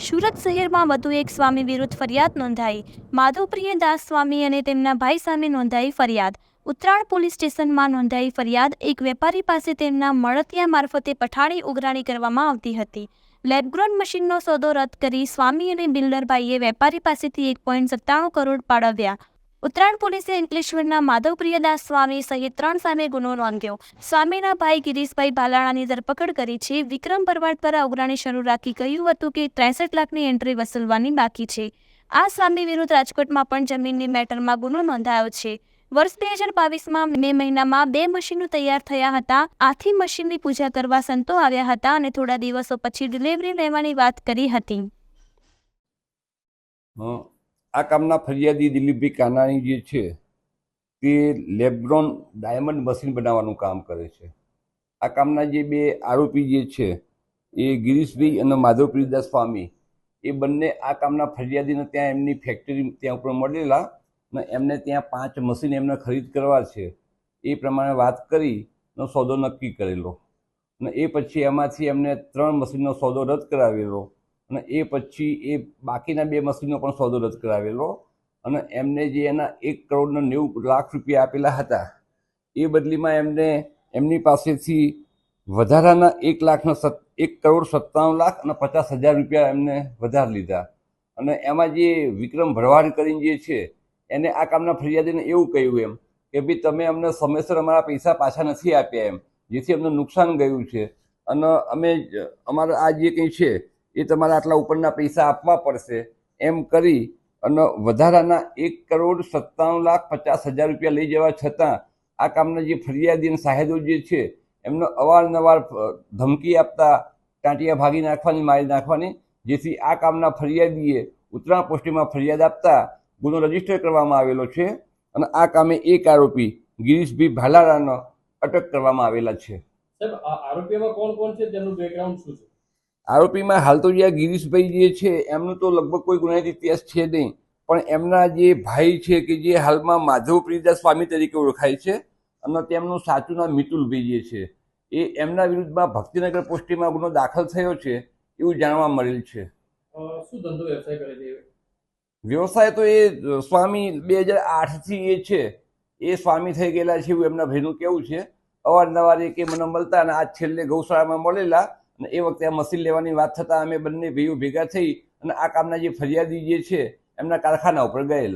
સુરત શહેરમાં વધુ એક સ્વામી વિરુદ્ધ ફરિયાદ નોંધાઈ. માધવપ્રિય દાસ સ્વામી અને તેમના ભાઈ સામે નોંધાઈ ફરિયાદ. ઉત્તરાણ પોલીસ સ્ટેશનમાં નોંધાઈ ફરિયાદ. એક વેપારી પાસે તેમના મળતિયા મારફતે પઠાણી ઉઘરાણી કરવામાં આવતી હતી. લેબગ્રોન મશીનનો સોદો રદ કરી સ્વામી અને બિલ્ડરભાઈએ વેપારી પાસેથી એક પોઈન્ટ સત્તાણું કરોડ પાડવ્યા ઉત્તરાયણ પોલીસે અંકલેશ્વરના માધવપ્રિયદાસ સ્વામી સહિત ત્રણ સામે ગુનો નોંધ્યો. સ્વામીના ભાઈ ગિરીશભાઈ ભાલાણાની ધરપકડ કરી છે. વિક્રમ ભરવાડ દ્વારા ઉઘરાણી શરૂ રાખી કહ્યું હતું કે ત્રેસઠ લાખની એન્ટ્રી વસૂલવાની બાકી છે. આ સ્વામી વિરુદ્ધ રાજકોટમાં પણ જમીનની મેટરમાં ગુનો નોંધાયો છે. વર્ષ બે હજાર બાવીસમાં મે મહિનામાં બે મશીનો તૈયાર થયા હતા. આથી મશીનની પૂજા કરવા સંતો આવ્યા હતા અને થોડા દિવસો પછી ડિલિવરી લેવાની વાત કરી હતી. આ કામના ફરિયાદી દિલીપભાઈ કાનાણી જે છે, તે લેબ્રોન ડાયમંડ મશીન બનાવવાનું કામ કરે છે. આ કામના જે બે આરોપી જે છે, એ ગિરીશભાઈ અને માધવપ્રીદાસ સ્વામી, એ બંને આ કામના ફરિયાદીને ત્યાં એમની ફેક્ટરી ત્યાં ઉપર મળેલા અને એમને ત્યાં પાંચ મશીન એમને ખરીદ કરવા છે. એ પ્રમાણે વાત કરી સોદો નક્કી કરેલો. અને એ પછી એમાંથી એમને ત્રણ મશીનનો સોદો રદ કરાવેલો. અને એ પછી એ બાકીના બે મશીનો પણ સોદો રદ કરાવેલો. અને એમને જે એના એક કરોડના નેવું લાખ રૂપિયા આપેલા હતા, એ બદલીમાં એમને એમની પાસેથી વધારાના એક લાખના સત, એક કરોડ સત્તાણું લાખ અને પચાસ હજાર રૂપિયા એમને વધારે લીધા. અને એમાં જે વિક્રમ ભરવાડ કરીને જે છે, એને આ કામના ફરિયાદીને એવું કહ્યું એમ કે ભાઈ તમે અમને સમયસર અમારા પૈસા પાછા નથી આપ્યા એમ, જેથી અમને નુકસાન ગયું છે. અને અમે અમારા આ જે કંઈ છે એ તમારે આટલા ઉપરના પૈસા આપવા પડશે. એમ કરી અને વધારાના એક કરોડ સત્તાણું લાખ પચાસ હજાર રૂપિયા લઈ જવા છતાં આ કામના જે ફરિયાદી અને સાહેદો જે છે, એમને અવારનવાર ધમકી આપતા, ટાંટિયા ભાગી નાખવાની, મારી નાખવાની, જેથી આ કામના ફરિયાદીએ ઉત્તરાયણ પોસ્ટીમાં ફરિયાદ આપતા ગુનો રજિસ્ટર કરવામાં આવેલો છે અને આ કામે એક આરોપી ગિરીશભાઈ ભાલારાનો અટક કરવામાં આવેલા છે. સાહેબ, આ કોણ કોણ છે? તેનું બેકગ્રાઉન્ડ શું છે? આરોપીમાં હાલ તો જે આ ગિરીશભાઈ જે છે એમનું તો લગભગ કોઈ ગુનાહિત ઇતિહાસ છે નહીં. પણ એમના જે ભાઈ છે કે જે હાલમાં માધવ પ્રિયદાસ સ્વામી તરીકે ઓળખાય છે અને તેમનું સાચું નામ મિતુલભાઈ જે છે એ એમના વિરુદ્ધમાં ભક્તિનગર પોસ્ટીમાં ગુનો દાખલ થયો છે એવું જાણવા મળેલ છે. શું ધંધો વ્યવસાય કરે છે વ્યવસાય તો એ સ્વામી બે હજાર આઠથી એ છે એ સ્વામી થઈ ગયેલા છે એવું એમના ભાઈનું કેવું છે. અવારનવાર એ કે મને મળતા અને આજ છેલ્લે ગૌશાળામાં મળેલા અને એ વખતે આ મશીન લેવાની વાત થતાં અમે બંને ભાઈઓ ભેગા થઈ અને આ કામના જે ફરિયાદી જે છે, એમના કારખાના ઉપર ગયેલા.